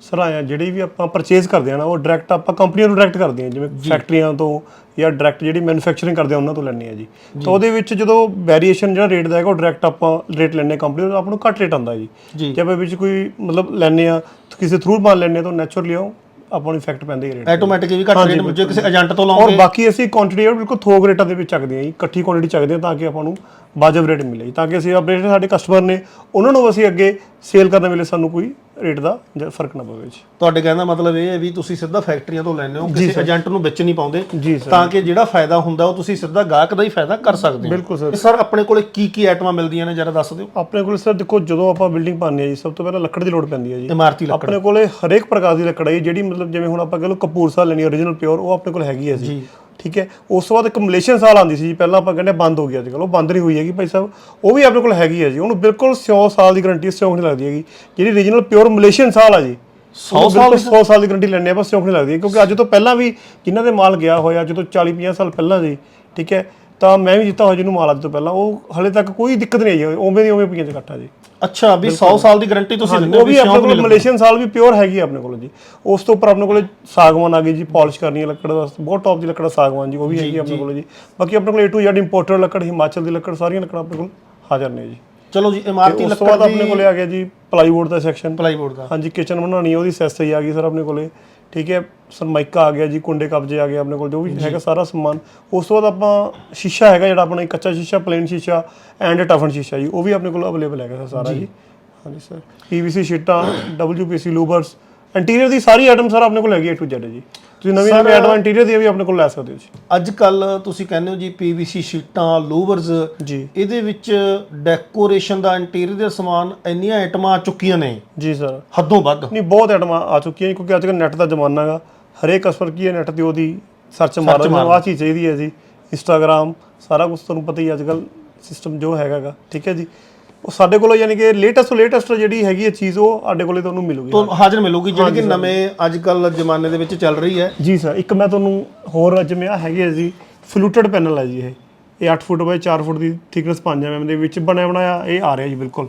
ਸਰ ਆਇਆ ਜਿਹੜੀ ਵੀ ਆਪਾਂ ਪਰਚੇਜ਼ ਕਰਦੇ ਆ ਨਾ ਉਹ ਡਾਇਰੈਕਟ ਆਪਾਂ ਕੰਪਨੀਆਂ ਨੂੰ ਡਾਇਰੈਕਟ ਕਰਦੇ ਆ ਜਿਵੇਂ ਫੈਕਟਰੀਆਂ ਤੋਂ ਜਾਂ ਡਾਇਰੈਕਟ ਜਿਹੜੀ ਮੈਨੂਫੈਕਚਰਿੰਗ ਕਰਦੇ ਆ ਉਹਨਾਂ ਤੋਂ ਲੈਣੇ ਆ ਜੀ। ਤਾਂ ਉਹਦੇ ਵਿੱਚ ਜਦੋਂ ਵੇਰੀਏਸ਼ਨ ਜਿਹੜਾ ਰੇਟ ਦਾ ਹੈਗਾ ਉਹ ਡਾਇਰੈਕਟ ਆਪਾਂ ਰੇਟ ਲੈਣੇ ਕੰਪਨੀ ਤੋਂ ਆਪਾਂ ਨੂੰ ਘੱਟ ਰੇਟ ਆਉਂਦਾ ਜੀ। ਜੀ। ਜੇ ਆਪਾਂ ਵਿੱਚ ਕੋਈ ਮਤਲਬ ਲੈਣੇ ਆ ਕਿਸੇ ਥਰੂ ਮਾਲ ਲੈਣੇ ਆ ਤਾਂ ਨੈਚੁਰਲੀ ਉਹ ਆਪਾਂ ਨੂੰ ਇਫੈਕਟ ਪੈਂਦਾ ਹੀ ਰੇਟ ਆਟੋਮੈਟਿਕ ਵੀ ਘੱਟ ਰੇਟ ਜੇ ਕਿਸੇ ਏਜੰਟ ਤੋਂ ਔਰ ਲਾਉਂਗੇ ਬਾਕੀ ਅਸੀਂ ਕੁਆਂਟੀਟੀ ਬਿਲਕੁਲ ਥੋਕ ਰੇਟਾਂ ਦੇ ਵਿੱਚ ਚੱਕਦੇ ਹਾਂ ਜੀ। ਇਕੱਠੀ ਕੁਆਂਟੀਟੀ ਚੱਕਦੇ ਹਾਂ ਤਾਂ ਕਿ ਆਪਾਂ ਨੂੰ ਵਾਜਬ ਰੇਟ ਮਿਲੇ ਤਾਂ ਕਿ ਅਸੀਂ ਆਪਣੇ ਸਾਡੇ ਕਸਟਮਰ ਨੇ ਉਹਨਾਂ ਨੂੰ ਅਸੀਂ ਅੱਗੇ ਸੇਲ ਕਰਨ ਵੇਲੇ ਸਾਨੂੰ ਕੋਈ ਰੇਟ ਦਾ ਫ਼ਰਕ ਨਾ ਪਵੇ ਜੀ। ਤੁਹਾਡੇ ਕਹਿਣ ਦਾ ਮਤਲਬ ਇਹ ਹੈ ਵੀ ਤੁਸੀਂ ਸਿੱਧਾ ਫੈਕਟਰੀਆਂ ਤੋਂ ਲੈਂਦੇ ਹੋ ਕਿਸੇ ਏਜੰਟ ਨੂੰ ਵਿੱਚ ਨਹੀਂ ਪਾਉਂਦੇ ਜੀ ਸਰ। ਤਾਂ ਕਿ ਜਿਹੜਾ ਫਾਇਦਾ ਹੁੰਦਾ ਉਹ ਤੁਸੀਂ ਸਿੱਧਾ ਗਾਹਕ ਦਾ ਹੀ ਫਾਇਦਾ ਕਰ ਸਕਦੇ ਹੋ। ਬਿਲਕੁਲ ਸਰ। ਸਰ ਆਪਣੇ ਕੋਲੇ ਕੀ ਕੀ ਆਈਟਮਾਂ ਮਿਲਦੀਆਂ ਨੇ ਜਰਾ ਦੱਸ ਦਿਓ। ਆਪਣੇ ਕੋਲ ਸਰ ਦੇਖੋ ਜਦੋਂ ਆਪਾਂ ਬਿਲਡਿੰਗ ਪਾਉਂਦੇ ਹਾਂ ਜੀ ਸਭ ਤੋਂ ਪਹਿਲਾਂ ਲੱਕੜ ਦੀ ਲੋੜ ਪੈਂਦੀ ਹੈ ਜੀ। ਇਮਾਰਤੀ ਲੱਕੜ। ਆਪਣੇ ਕੋਲੇ ਹਰੇਕ ਪ੍ਰਕਾਰ ਦੀ ਲੱਕੜ ਹੈ ਜਿਹੜੀ ਮਤਲਬ ਜਿਵੇਂ ਹੁਣ ਆਪਾਂ ਕਹ ਲਓ ਕਪੂਰਸਾ ਲੈਣੀ ਓਰੀਜਨਲ ਪਿਓਰ ਉਹ ਆਪਣੇ ਕੋਲ ਹੈਗੀ ਹੈ ਜੀ। ਠੀਕ ਹੈ? ਉਸ ਤੋਂ ਬਾਅਦ ਇੱਕ ਮਲੇਸ਼ੀਅਨ ਸਾਲ ਆਉਂਦੀ ਸੀ ਜੀ ਪਹਿਲਾਂ ਆਪਾਂ ਕਹਿੰਦੇ ਬੰਦ ਹੋ ਗਈ ਅੱਜ ਕੱਲ੍ਹ ਉਹ ਬੰਦ ਨਹੀਂ ਹੋਈ ਹੈਗੀ ਭਾਈ ਸਾਹਿਬ। ਉਹ ਵੀ ਆਪਣੇ ਕੋਲ ਹੈਗੀ ਹੈ ਜੀ ਉਹਨੂੰ ਬਿਲਕੁਲ 100 ਸਾਲ ਦੀ ਗਾਰੰਟੀ ਸਿਉਂਖ ਨਹੀਂ ਲੱਗਦੀ ਹੈਗੀ। ਜਿਹੜੀ ਓਰੀਜਨਲ ਪਿਓਰ ਮਲੇਸ਼ੀਅਨ ਸਾਲ ਆ ਜੀ 100 ਸਾਲ 100 ਸਾਲ ਦੀ ਗਾਰੰਟੀ ਲੈਣੇ ਆ ਬਸ ਸਿਉਂਖ ਨਹੀਂ ਲੱਗਦੀ ਕਿਉਂਕਿ ਅੱਜ ਤੋਂ ਪਹਿਲਾਂ ਵੀ ਜਿਨ੍ਹਾਂ ਦੇ ਮਾਲ ਗਿਆ ਹੋਇਆ ਅੱਜ ਤੋਂ 40 50 ਸਾਲ ਪਹਿਲਾਂ ਜੀ ਠੀਕ ਹੈ? ਤਾਂ ਮੈਂ ਵੀ ਜਿੱਤਾ ਹੋਇਆ ਜਿਹਨੂੰ ਮਾਲ ਅੱਜ ਤੋਂ ਪਹਿਲਾਂ ਉਹ ਹਲੇ ਤੱਕ ਕੋਈ ਦਿੱਕਤ ਨਹੀਂ ਆਈ ਉਵੇਂ ਦੀ ਉਵੇਂ ਪਈਆਂ ਚ ਇਕੱਠਾ ਜੀ। ਅੱਛਾ ਵੀ 100 ਸਾਲ ਦੀ ਗਾਰੰਟੀ ਤੁਸੀਂ ਦਿੰਦੇ ਉਹ ਹੋ ਵੀ ਆਪਣੇ ਕੋਲ ਮਲੇਸ਼ੀਅਨ ਸਾਲ ਵੀ ਪਿਓਰ ਹੈਗੀ ਆ ਆਪਣੇ ਕੋਲ ਜੀ। ਉਸ ਤੋਂ ਉੱਪਰ ਆਪਣੇ ਕੋਲ ਸਾਗਵਾਨ ਆ ਗਈ ਜੀ ਪਾਲਿਸ਼ ਕਰਨੀ ਹੈ ਲੱਕੜ ਵਾਸਤੇ। ਬਹੁਤ ਟੌਪ ਦੀ ਲੱਕੜ ਸਾਗਵਾਨ ਜੀ ਉਹ ਵੀ ਹੈਗੀ ਆਪਣੇ ਕੋਲ ਜੀ। ਬਾਕੀ ਆਪਣੇ ਕੋਲ A to Z ਇੰਪੋਰਟਡ ਲੱਕੜ ਹਿਮਾਚਲ ਦੀ ਲੱਕੜ ਸਾਰੀਆਂ ਲੱਕੜਾਂ ਆਪਣੇ ਕੋਲ ਹਾਜ਼ਰ ਨੇ ਜੀ। ਚਲੋ ਜੀ ਇਮਾਰਤੀ ਉਸ ਤੋਂ ਬਾਅਦ ਲੱਕੜ ਆਪਣੇ ਦੀ ਕੋਲੇ ਆ ਗਿਆ ਜੀ ਪਲਾਈਵੁੱਡ ਦਾ ਸੈਕਸ਼ਨ ਪਲਾਈਵੁੱਡ ਦਾ। ਹਾਂਜੀ ਕਿਚਨ ਬਣਾਉਣੀ ਹੈ ਉਹਦੀ ਸੈਸਟਰੀ ਆ ਗਈ ਸਰ ਆਪਣੇ ਕੋਲੇ। ਠੀਕ ਹੈ ਸਰਮਾਈਕਾ ਆ ਗਿਆ ਜੀ ਕੁੰਡੇ ਕਬਜੇ ਆ ਗਏ ਆਪਣੇ ਕੋਲ ਜੋ ਵੀ ਹੈਗਾ ਸਾਰਾ ਸਮਾਨ। ਉਸ ਤੋਂ ਬਾਅਦ ਆਪਾਂ ਸ਼ੀਸ਼ਾ ਹੈਗਾ ਜਿਹੜਾ ਆਪਣਾ ਕੱਚਾ ਸ਼ੀਸ਼ਾ ਪਲੇਨ ਸ਼ੀਸ਼ਾ ਐਂਡ ਟਫਨ ਸ਼ੀਸ਼ਾ ਜੀ ਉਹ ਵੀ ਆਪਣੇ ਕੋਲ ਅਵੇਲੇਬਲ ਹੈਗਾ ਸਰ ਸਾਰਾ ਜੀ। ਹਾਂਜੀ ਸਰ। ਪੀਵੀਸੀ ਸ਼ੀਟਾਂ ਡਬਲਯੂਪੀਸੀ ਲੂਬਰਸ ਇੰਟੀਰੀਅਰ ਦੀ ਸਾਰੀ ਆਈਟਮ ਸਰ ਆਪਣੇ ਕੋਲ ਹੈਗੀ A to Z ਜੀ। ਤੁਸੀਂ ਨਵੀਂ ਨਵੀਂ ਆਈਟਮ ਇੰਟੀਰੀਅਰ ਦੀ ਵੀ ਆਪਣੇ ਕੋਲ ਲੈ ਸਕਦੇ ਹੋ ਜੀ। ਅੱਜ ਕੱਲ ਤੁਸੀਂ ਕਹਿੰਦੇ ਹੋ ਜੀ ਪੀਵੀਸੀ ਸ਼ੀਟਾਂ ਲੂਵਰਸ ਜੀ। ਇਹਦੇ ਵਿੱਚ ਡੈਕੋਰੇਸ਼ਨ ਦਾ ਇੰਟੀਰੀਅਰ ਦੇ ਸਮਾਨ ਇੰਨੀਆਂ ਆਈਟਮਾਂ ਆ ਚੁੱਕੀਆਂ ਨੇ। ਜੀ ਸਰ। ਹੱਦੋਂ ਵੱਧ। ਨਹੀਂ ਬਹੁਤ ਆਈਟਮਾਂ ਆ ਚੁੱਕੀਆਂ ਕਿਉਂਕਿ ਅੱਜ ਕੱਲ੍ਹ ਨੈਟ ਦਾ ਜ਼ਮਾਨਾ ਹੈਗਾ। ਹਰੇਕ ਕਸਟਮਰ ਕੀ ਹੈ ਨੈਟ ਤੇ ਉਹਦੀ ਸਰਚ ਮਾਰਦਾ ਮੈਨੂੰ ਆਹ ਚੀਜ਼ ਚਾਹੀਦੀ ਹੈ ਜੀ ਇੰਸਟਾਗ੍ਰam ਸਾਰਾ ਕੁਝ ਤੁਹਾਨੂੰ ਪਤਾ ਹੀ ਅੱਜ ਕੱਲ੍ਹ ਸਿਸਟਮ ਜੋ ਹੈਗਾਗਾ ਠੀਕ ਹੈ ਜੀ। ਉਹ ਸਾਡੇ ਕੋਲ ਯਾਨੀ ਕਿ ਲੇਟੈਸਟ ਤੋਂ ਲੇਟੈਸਟ ਜਿਹੜੀ ਹੈਗੀ ਹੈ ਚੀਜ਼ ਉਹ ਸਾਡੇ ਕੋਲੇ ਤੁਹਾਨੂੰ ਮਿਲੂਗੀ। ਤੁਹਾਨੂੰ ਹਾਜ਼ਰ ਮਿਲੂਗੀ ਜਿਹੜੀ ਕਿ ਨਵੇਂ ਅੱਜ ਕੱਲ ਜ਼ਮਾਨੇ ਦੇ ਵਿੱਚ ਚੱਲ ਰਹੀ ਹੈ। ਜੀ ਸਰ ਇੱਕ ਮੈਂ ਤੁਹਾਨੂੰ ਹੋਰ ਜਿਵੇਂ ਆ ਹੈਗੀ ਹੈ ਜੀ ਫਲੂਟਡ ਪੈਨਲ ਹੈ ਜੀ ਇਹ। ਇਹ 8 ਫੁੱਟ ਬਾਈ 4 ਫੁੱਟ ਦੀ ਥਿਕਨੈਸ 5 ਐਮਐਮ ਦੇ ਵਿੱਚ ਬਣਿਆ ਬਣਾਇਆ ਇਹ ਆ ਰਿਹਾ ਜੀ ਬਿਲਕੁਲ।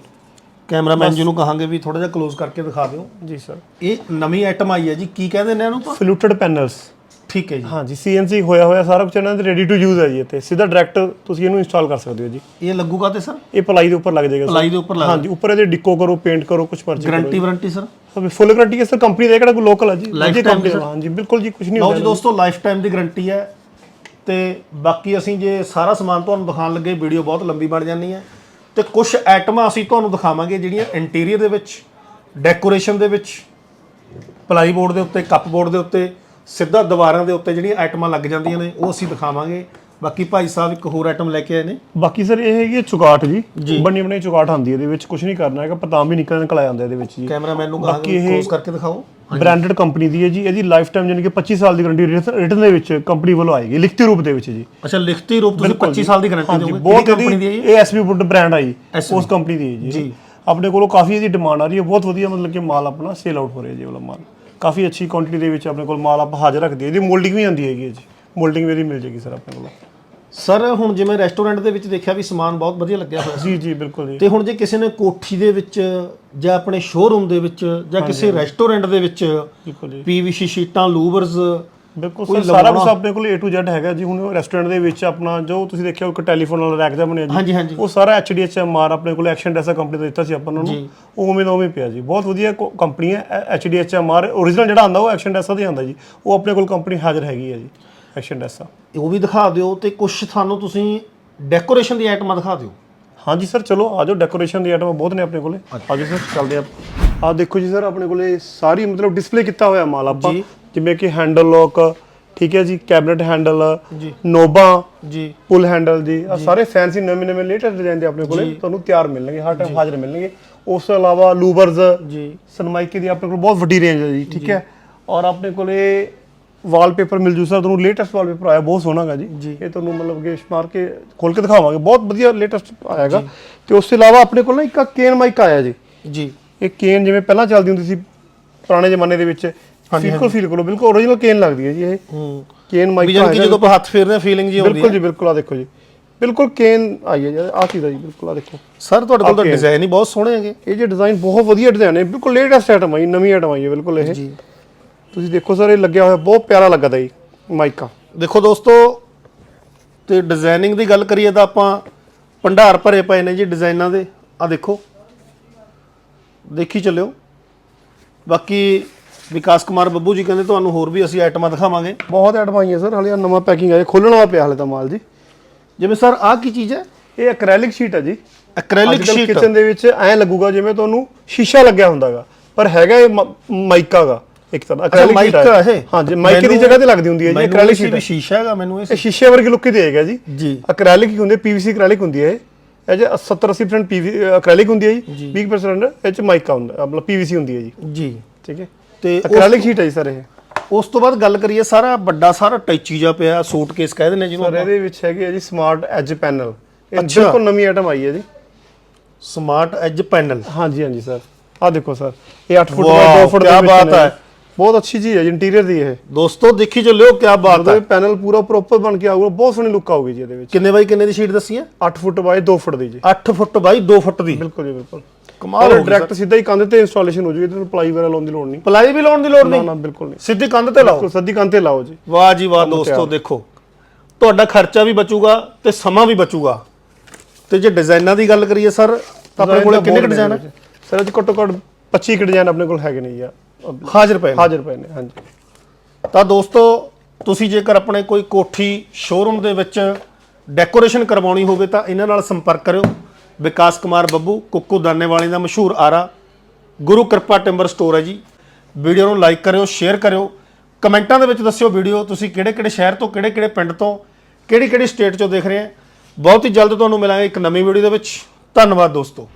ਕੈਮਰਾਮੈਨ ਜੀ ਨੂੰ ਕਹਾਂਗੇ ਵੀ ਥੋੜਾ ਜਿਹਾ ਕਲੋਜ਼ ਕਰਕੇ ਦਿਖਾ ਦਿਓ। ਜੀ ਸਰ। ਇਹ ਨਵੀਂ ਆਈਟਮ ਆਈ ਹੈ ਜੀ ਕੀ ਕਹਿੰਦੇ ਨੇ ਇਹਨੂੰ ਤਾਂ ਫਲੂਟਡ ਪੈਨਲਸ ਠੀਕ ਹੈ ਜੀ। ਹਾਂਜੀ ਸੀਐਨਸੀ ਹੋਇਆ ਹੋਇਆ ਸਾਰਾ ਕੁਝ ਇਹਨਾਂ ਦੇ ਰੈਡੀ ਟੂ ਯੂਜ਼ ਹੈ ਜੀ ਇੱਥੇ। ਸਿੱਧਾ ਡਾਇਰੈਕਟ ਤੁਸੀਂ ਇਹਨੂੰ ਇੰਸਟਾਲ ਕਰ ਸਕਦੇ ਹੋ ਜੀ। ਇਹ ਲੱਗੂਗਾ ਤੇ ਸਰ ਇਹ ਪਲਾਈ ਦੇ ਉੱਪਰ ਲੱਗ ਜਾਏਗਾ। ਪਲਾਈ ਦੇ ਉੱਪਰ ਲੱਗ ਹਾਂਜੀ ਉੱਪਰ ਇਹਦੇ ਡਿਕੋ ਕਰੋ ਪੇਂਟ ਕਰੋ ਕੁਝ ਮਰਜ਼ੀ ਗਾਰੰਟੀ ਵਾਰੰਟੀ ਸਰ ਕਰੋ ਫੁੱਲ ਗਾਰੰਟੀ ਹੈ ਸਰ ਕੰਪਨੀ ਦਾ ਕਿਹੜਾ ਕੋਈ ਲੋਕਲ ਹੈ ਜੀ? ਦੀ ਦਾ, ਹਾਂਜੀ ਬਿਲਕੁਲ ਜੀ ਕੁਝ ਨਹੀਂ ਲਓ ਜੀ ਹੁੰਦਾ ਦੋਸਤੋ ਲਾਈਫ ਟਾਈਮ ਦੀ ਗਾਰੰਟੀ ਹੈ। ਤੇ ਬਾਕੀ ਅਸੀਂ ਜੇ ਸਾਰਾ ਸਮਾਨ ਤੁਹਾਨੂੰ ਦਿਖਾਉਣ ਲੱਗੇ ਵੀਡੀਓ ਬਹੁਤ ਲੰਬੀ ਬਣ ਜਾਂਦੀ ਹੈ। ਤੇ ਕੁਝ ਆਈਟਮਾਂ ਅਸੀਂ ਤੁਹਾਨੂੰ ਦਿਖਾਵਾਂਗੇ ਜਿਹੜੀਆਂ ਇੰਟੀਰੀਅਰ ਦੇ ਵਿੱਚ ਡੈਕੋਰੇਸ਼ਨ ਦੇ ਵਿੱਚ ਪਲਾਈ ਬੋਰਡ ਦੇ ਉੱਤੇ ਕੱਪ ਬੋਰਡ ਦੇ ਉੱਤੇ। ਸਿੱਧਾ ਦੀਵਾਰਾਂ ਦੇ ਉੱਤੇ ਜਿਹੜੀਆਂ ਆਈਟਮਾਂ ਲੱਗ ਜਾਂਦੀਆਂ ਨੇ ਉਹ ਅਸੀਂ ਦਿਖਾਵਾਂਗੇ। ਬਾਕੀ ਭਾਈ ਸਾਹਿਬ ਇੱਕ ਹੋਰ ਆਈਟਮ ਲੈ ਕੇ ਆਏ ਨੇ। ਬਾਕੀ ਸਰ ਇਹ ਹੈਗੀ ਹੈ ਚੁਗਾਟ ਜੀ। ਬਣੀ ਬਣੀ ਚੁਗਾਟ ਆਉਂਦੀ ਹੈ ਇਹਦੇ ਵਿੱਚ ਕੁਝ ਨਹੀਂ ਕਰਨਾ ਹੈਗਾ ਪਤਾਮ ਵੀ ਨਿਕਲ ਨਿਕਲ ਆ ਜਾਂਦਾ ਇਹਦੇ ਵਿੱਚ ਜੀ। ਕੈਮਰਾਮੈਨ ਨੂੰ ਕਹਾਂਗੇ ਕਲੋਜ਼ ਕਰਕੇ ਦਿਖਾਓ। ਬ੍ਰਾਂਡਡ ਕੰਪਨੀ ਦੀ ਹੈ ਜੀ ਇਹਦੀ ਲਾਈਫ ਟਾਈਮ ਯਾਨੀ ਕਿ 25 ਸਾਲ ਦੀ ਗਾਰੰਟੀ ਰਿਟਰਨ ਦੇ ਵਿੱਚ ਕੰਪਨੀ ਵੱਲੋਂ ਆਏਗੀ ਲਿਖਤੀ ਰੂਪ ਦੇ ਵਿੱਚ ਜੀ। ਅੱਛਾ ਲਿਖਤੀ ਰੂਪ ਤੁਸੀਂ 25 ਸਾਲ ਦੀ ਗਾਰੰਟੀ ਦਿਓਗੇ? ਬਹੁਤ ਕੰਪਨੀ ਦੀ ਹੈ ਇਹ ਐਸਬੀ ਵੁੱਡ ਬ੍ਰਾਂਡ ਆ ਜੀ SB ਉਸ ਕੰਪਨੀ ਦੀ ਹੈ ਜੀ। ਆਪਣੇ ਕੋਲੋਂ ਕਾਫੀ ਇਹਦੀ ਡਿਮਾਂਡ ਆ ਰਹੀ ਹੈ ਬਹੁਤ ਵਧੀਆ ਮਤਲਬ ਕਿ ਮਾਲ ਆਪਣਾ ਸੇਲ ਆਊਟ ਹੋ ਰਿਹਾ ਜੀ ਵਾਲਾ ਮਾਲ। ਕਾਫੀ ਅੱਛੀ ਕੁਆਂਟੀਟੀ ਦੇ ਵਿੱਚ ਆਪਣੇ ਕੋਲ ਮਾਲ ਆਪਾਂ ਹਾਜ਼ਰ ਰੱਖਦੇ ਹਾਂ। ਇਹਦੀ ਮੋਲਡਿੰਗ ਵੀ ਆਉਂਦੀ ਹੈਗੀ ਹੈ ਜੀ। ਮੋਲਡਿੰਗ ਵੀ ਇਹਦੀ ਮਿਲ ਜੇਗੀ ਸਰ ਆਪਣੇ ਕੋਲ। ਸਰ ਹੁਣ ਜਿਵੇਂ ਰੈਸਟੋਰੈਂਟ ਦੇ ਵਿੱਚ ਦੇਖਿਆ ਵੀ ਸਮਾਨ ਬਹੁਤ ਵਧੀਆ ਲੱਗਿਆ ਹੋਇਆ। ਜੀ ਜੀ ਬਿਲਕੁਲ ਜੀ। ਤੇ ਹੁਣ ਜੇ ਕਿਸੇ ਨੇ ਕੋਠੀ ਦੇ ਵਿੱਚ ਜਾਂ ਆਪਣੇ ਸ਼ੋਰੂਮ ਦੇ ਵਿੱਚ ਜਾਂ ਕਿਸੇ ਰੈਸਟੋਰੈਂਟ ਦੇ ਵਿੱਚ ਬਿਲਕੁਲ ਜੀ। ਪੀਵੀਸੀ ਸ਼ੀਟਾਂ ਲੂਵਰਸ ਬਿਲਕੁਲ ਸਰ ਸਾਰਾ ਕੁਝ ਆਪਣੇ ਕੋਲ A to Z ਹੈਗਾ ਜੀ। ਹੁਣ ਰੈਸਟੋਰੈਂਟ ਦੇ ਵਿੱਚ ਆਪਣਾ ਜੋ ਤੁਸੀਂ ਦੇਖਿਆ ਇੱਕ ਟੈਲੀਫੋਨ ਵਾਲਾ ਰੈਕ ਜਿਹਾ ਬਣਿਆ ਹਾਂਜੀ, ਜੀ। ਹਾਂਜੀ। ਉਹ ਸਾਰਾ HDHMR ਆਪਣੇ ਕੋਲ ਐਕਸ਼ਨ ਡੈਸਾ ਕੰਪਨੀ ਦਾ ਦਿੱਤਾ ਸੀ ਆਪਾਂ ਨੂੰ। ਉਹ ਉਵੇਂ ਦਾ ਉਵੇਂ ਪਿਆ ਜੀ। ਬਹੁਤ ਵਧੀਆ ਕੰਪਨੀ ਹੈ HDHMR origignal ਜਿਹੜਾ ਆਂਦਾ ਉਹ ਐਕਸ਼ਨ ਡੈਸਾ ਦਾ ਆਂਦਾ ਜੀ। ਉਹ ਆਪਣੇ ਕੋਲ ਕੰਪਨੀ ਹਾਜ਼ਰ ਹੈਗੀ ਹੈ ਜੀ ਐਕਸ਼ਨ ਡੈਸਾ ਉਹ ਵੀ ਦਿਖਾ ਦਿਓ ਤੇ ਕੁਝ ਤੁਹਾਨੂੰ ਤੁਸੀਂ ਡੈਕੋਰੇਸ਼ਨ ਦੀ ਆਈਟਮਾਂ ਦਿਖਾ ਦਿਓ। ਹਾਂਜੀ ਸਰ ਚਲੋ ਆਜੋ ਡੈਕੋਰੇਸ਼ਨ ਦੀ ਆਈਟਮ ਬਹੁਤ ਨੇ ਆਪਣੇ ਕੋਲੇ। ਆਜੋ ਸਰ ਚੱਲਦੇ ਆ ਆ ਦੇਖੋ ਜੀ ਸਰ ਆਪਣੇ ਕੋਲੇ ਸਾਰੀ ਮਤਲਬ ਡਿਸਪਲੇ ਕੀਤਾ ਹੋਇਆ ਮਾਲ ਆਪਾਂ। ਜੀ। ਜਿਵੇਂ ਕਿ ਹੈਂਡਲ ਲੋਕ ਠੀਕ ਹੈ ਜੀ ਕੈਬਨਟ ਹੈਂਡਲ ਜੀ। ਨੋਬਾਂ ਜੀ। ਪੁੱਲ ਹੈਂਡਲ ਜੀ। ਆ ਸਾਰੇ ਫੈਂਸੀ ਨਵੇਂ ਨਵੇਂ ਲੇਟੈਸਟ ਡਿਜ਼ਾਈਨ ਦੇ ਆਪਣੇ ਕੋਲੇ ਤੁਹਾਨੂੰ ਤਿਆਰ ਮਿਲਣਗੇ ਹਰ ਟਾਈਮ ਹਾਜ਼ਰ ਮਿਲਣਗੇ। ਉਸ ਤੋਂ ਇਲਾਵਾ ਲੂਬਰਸ ਜੀ। ਸਨਮਾਈਕੇ ਦੀ ਆਪਣੇ ਕੋਲ ਬਹੁਤ ਵੱਡੀ ਰੇਂਜ ਹੈ ਜੀ ਠੀਕ ਹੈ। ਔਰ ਆਪਣੇ ਕੋਲੇ ਵਾਲਪੇਪਰ ਮਿਲ ਜੂ ਸਰ ਤੁਹਾਨੂੰ ਲੇਟੈਸਟ ਵਾਲਪੇਪਰ ਆਇਆ ਬਹੁਤ ਸੋਹਣਾਗਾ ਜੀ। ਇਹ ਤੁਹਾਨੂੰ ਮਤਲਬ ਕਿ ਮਾਰ ਕੇ ਖੋਲ ਕੇ ਦਿਖਾਵਾਂਗੇ ਬਹੁਤ ਵਧੀਆ ਲੇਟੈਸਟ ਆਏਗਾ ਤੇ ਉਸ ਤੋਂ ਇਲਾਵਾ ਆਪਣੇ ਕੋਲ ਨਾ ਇੱਕ ਕੇਨ ਮਾਈਕ ਆਇਆ ਜੀ। ਜੀ। ਇਹ ਕੇਨ ਜਿਵੇਂ ਪਹਿਲਾਂ ਚੱਲਦੀ ਹੁੰਦੀ ਸੀ ਪੁਰਾਣੇ ਜ਼ਮਾਨੇ ਦੇ ਵਿੱਚ ਬਿਲਕੁਲ ਫੀਲ ਕਰੋ ਬਿਲਕੁਲ origignal ਕੇਨ ਲੱਗਦੀ ਹੈ ਜੀ ਇਹ। ਹੂੰ। ਕੇਨ ਮਾਈਕ ਵੀ ਜਾਨ ਕਿ ਜਦੋਂ ਆਪਾਂ ਹੱਥ ਫੇਰਦੇ ਆ ਫੀਲਿੰਗ ਜੀ ਆਉਂਦੀ ਬਿਲਕੁਲ ਜੀ ਬਿਲਕੁਲ ਆ ਦੇਖੋ ਜੀ। ਬਿਲਕੁਲ ਕੇਨ ਆਈ ਹੈ ਜੀ ਆ ਚੀਜ਼ ਆ ਜੀ ਬਿਲਕੁਲ ਆ ਦੇਖੋ। ਸਰ ਤੁਹਾਡੇ ਕੋਲ ਤਾਂ Okay. ਡਿਜ਼ਾਈਨ ਹੀ ਬਹੁਤ ਸੋਹਣੇ ਹੈਗੇ। ਇਹ ਜੇ ਡਿਜ਼ਾਈਨ ਬਹੁਤ ਵਧੀਆ ਡਿਜ਼ਾਈਨ ਹੈ ਬਿਲਕੁਲ ਲੇਟੈਸਟ ਆਈਟਮ ਹੈ ਜੀ, ਨਵੀਂ ਆਈਟਮ ਆਈ ਹੈ ਬਿਲਕੁਲ ਇਹ। ਜੀ। ਤੁਸੀਂ ਦੇਖੋ ਸਰ ਇਹ ਲੱਗਿਆ ਹੋਇਆ ਬਹੁਤ ਪਿਆਰਾ ਲੱਗਦਾ ਜੀ ਮਾਈਕਾ। ਦੇਖੋ ਦੋਸਤੋ ਤੇ ਡਿਜ਼ਾਈਨਿੰਗ ਦੀ ਗੱਲ ਕਰੀਏ ਤਾਂ ਆਪਾਂ ਭੰਡਾਰ ਭਰੇ ਪਏ ਨੇ ਜੀ ਡਿਜ਼ਾਈਨਾਂ ਦੇ। ਆ ਦੇਖੋ। ਦੇਖੀ ਚੱਲਿਓ। ਬਾਕੀ ਵਿਕਾਸ ਕੁਮਾਰ ਬੱਬੂ ਜੀ ਕਹਿੰਦੇ ਤੁਹਾਨੂੰ ਹੋਰ ਵੀ ਅਸੀਂ ਆਈਟਮਾਂ ਦਿਖਾਵਾਂਗੇ। ਬਹੁਤ ਆਈਟਮ ਆਈਆਂ ਸਰ ਹਲੇ ਆਹ ਨਵਾਂ ਪੈਕਿੰਗ ਆਇਆ ਖੋਲਣ ਪਿਆ ਹਲੇ ਤਾਂ ਮਾਲ ਜੀ। ਜਿਵੇਂ ਸਰ ਆਹ ਕੀ ਚੀਜ਼ ਹੈ? ਇਹ ਐਕ੍ਰੈਲਿਕ ਸ਼ੀਟ ਹੈ ਜੀ। ਐਕ੍ਰੈਲਿਕ ਸ਼ੀਟ ਕਿਚਨ ਦੇ ਵਿੱਚ ਐ ਲੱਗੂਗਾ ਜਿਵੇਂ ਤੁਹਾਨੂੰ ਸ਼ੀਸ਼ਾ ਲੱਗਿਆ ਹੁੰਦਾਗਾ ਪਰ ਹੈਗਾ ਇਹ ਮਾਈਕਾਗਾ ਇੱਕ ਤਰ੍ਹਾਂ ਐਕ੍ਰੈਲਿਕ ਮਾਈਕ ਹੈ ਹਾਂਜੀ ਮਾਈਕ ਦੀ ਮੈਨੂੰ- ਜਗ੍ਹਾ ਤੇ ਲੱਗਦੀ ਹੁੰਦੀ ਹੈ ਜੀ ਮੈਨੂੰ ਐਕ੍ਰੈਲਿਕ ਇਹ ਸ਼ੀਟ ਵੀ ਸ਼ੀਸ਼ਾ ਹੈਗਾ ਮੈਨੂੰ ਇਹ ਇਹ ਸ਼ੀਸ਼ੇ ਵਰਗੀ ਲੁੱਕ ਹੀ ਦੇਗਾ ਜੀ। ਜੀ। ਐਕ੍ਰੈਲਿਕ ਹੀ ਹੁੰਦੀ ਹੈ? ਪੀਵੀਸੀ ਐਕ੍ਰੈਲਿਕ ਹੁੰਦੀ ਹੈ ਇਹ। ਇਹ ਜੇ 70 80% ਪੀਵੀ ਐਕ੍ਰੈਲਿਕ ਹੁੰਦੀ ਹੈ ਜੀ 20% ਇਹ ਚ ਮਾਈਕਾ ਹੁੰਦਾ ਮਤਲਬ ਪੀਵੀਸੀ ਹੁੰਦੀ ਹੈ ਜੀ। ਜੀ। ਠੀਕ ਹੈ। ਤੇ ਐਕ੍ਰੈਲਿਕ ਸ਼ੀਟ ਹੈ ਜੀ ਸਰ ਇਹ। ਉਸ ਤੋਂ ਬਾਅਦ ਗੱਲ ਕਰੀਏ ਸਾਰਾ ਵੱਡਾ ਸਾਰਾ ਟੈਚੀ ਜਿਹਾ ਪਿਆ ਸੂਟਕੇਸ ਕਹਿੰਦੇ ਨੇ ਜਿਹਨੂੰ ਸਰ ਇਹਦੇ ਵਿੱਚ ਹੈਗੇ ਆ ਜੀ ਸਮਾਰਟ ਐਜ ਪੈਨਲ ਇਹ ਅੱਛਾ। ਬਿਲਕੁਲ ਨਵੀਂ ਆਈਟਮ ਆਈ ਹੈ ਜੀ। ਸਮਾਰਟ ਐਜ ਪੈਨਲ ਹਾਂਜੀ ਹਾਂਜੀ ਸਰ। ਆਹ ਦੇਖੋ ਸਰ। ਇਹ 8 ਫੁੱਟ ਵਾਹ 2 ਫੁੱਟ ਕੀ ਦੇ ਵਿੱਚ ਬਾਤ ਨੇ। ਹੈ। ਬਹੁਤ ਅੱਛੀ ਚੀਜ਼ ਹੈ ਜੀ ਇੰਟੀਰੀਅਰ ਦੀ ਇਹ। ਦੋਸਤੋ ਦੇਖੀ ਚੱਲਿਓ ਕੀ ਬਾਤ ਹੈ। ਪੈਨਲ ਪੂਰਾ ਪ੍ਰੋਪਰ ਬਣ ਕੇ ਆਊਗਾ ਬਹੁਤ ਸੋਹਣੀ ਲੁੱਕ ਆਊਗੀ ਜੀ ਇਹਦੇ ਵਿੱਚ। ਕਿੰਨੇ ਬਾਈ ਕਿੰਨੇ ਦੀ ਸ਼ੀਟ ਦੱਸੀ ਹੈ? 8 ਫੁੱਟ ਬਾਈ 2 ਫੁੱਟ ਦੀ ਜੀ। 8 ਫੁੱਟ ਬਾਈ 2 ਫੁੱਟ ਦੀ। ਬਿਲਕੁਲ ਜੀ ਬਿਲਕੁਲ। ਕਮਾਲ ਹੋ ਡਾਇਰੈਕਟ ਸਿੱਧਾ ਹੀ ਕੰਧ ਤੇ ਇੰਸਟਾਲੇਸ਼ਨ ਹੋ ਜੂਗੀ ਇਹਦੇ ਨੂੰ ਪਲਾਈ ਵਗੈਰਾ ਲਾਉਣ ਦੀ ਲੋੜ ਨਹੀਂ। ਪਲਾਈ ਵੀ ਲਾਉਣ ਦੀ ਲੋੜ ਨਹੀਂ? ਨਾ ਬਿਲਕੁਲ ਨਹੀਂ। ਸਿੱਧੀ ਕੰਧ ਤੇ ਲਾਓ। ਸਿੱਧੀ ਕੰਧ ਤੇ ਲਾਓ ਜੀ। ਵਾਹ ਜੀ ਵਾਹ ਦੋਸਤੋ ਦੇਖੋ ਤੁਹਾਡਾ ਖਰਚਾ ਵੀ ਬਚੂਗਾ ਤੇ ਸਮਾਂ ਵੀ ਬਚੂਗਾ। ਤੇ ਜੇ ਡਿਜ਼ਾਈਨਾਂ ਦੀ ਗੱਲ ਕਰੀਏ ਸਰ ਤਾਂ ਆਪਣੇ ਕੋਲ ਕਿੰਨੇ ਕੁ ਡਿਜ਼ਾਈਨ ਹੈ ਸਰ ਅੱਜ ਘੱਟੋ ਘੱਟ 25 ਕੁ ਡਿਜ਼ਾਈਨ ਆਪਣੇ ਕੋਲ ਹੈਗੇ ਨੇ ਆ ਹਾਜ਼ਰ ਪਏ। ਹਾਜ਼ਰ ਪਏ ਨੇ ਹਾਂਜੀ। ਤਾਂ ਦੋਸਤੋ ਤੁਸੀਂ ਜੇਕਰ ਆਪਣੇ ਕੋਈ ਕੋਠੀ ਸ਼ੋਰੂਮ ਦੇ ਵਿੱਚ ਡੈਕੋਰੇਸ਼ਨ ਕਰਵਾਉਣੀ ਹੋਵੇ ਤਾਂ ਇਹਨਾਂ ਨਾਲ ਸੰਪਰਕ ਕਰਿਓ। ਵਿਕਾਸ ਕੁਮਾਰ ਬੱਬੂ, ਕੁੱਕੂ ਦਾਨੇਵਾਲੀ ਦਾ ਮਸ਼ਹੂਰ ਆਰਾ। ਗੁਰੂ ਕਿਰਪਾ ਟਿੰਬਰ ਸਟੋਰ ਹੈ ਜੀ। ਵੀਡੀਓ ਨੂੰ ਲਾਈਕ ਕਰਿਓ, ਸ਼ੇਅਰ ਕਰਿਓ। ਕਮੈਂਟਾਂ ਦੇ ਵਿੱਚ ਦੱਸਿਓ ਵੀਡੀਓ, ਤੁਸੀਂ ਕਿਹੜੇ ਕਿਹੜੇ ਸ਼ਹਿਰ ਤੋਂ ਕਿਹੜੇ ਕਿਹੜੇ ਪਿੰਡ ਤੋਂ ਕਿਹੜੀ ਕਿਹੜੀ ਸਟੇਟ ਚੋਂ ਦੇਖ ਰਹੇ ਆ ਬਹੁਤ ਹੀ ਜਲਦ ਤੁਹਾਨੂੰ ਮਿਲਾਂਗੇ ਇੱਕ ਨਵੀਂ ਵੀਡੀਓ ਦੇ ਵਿੱਚ। ਧੰਨਵਾਦ ਦੋਸਤੋ।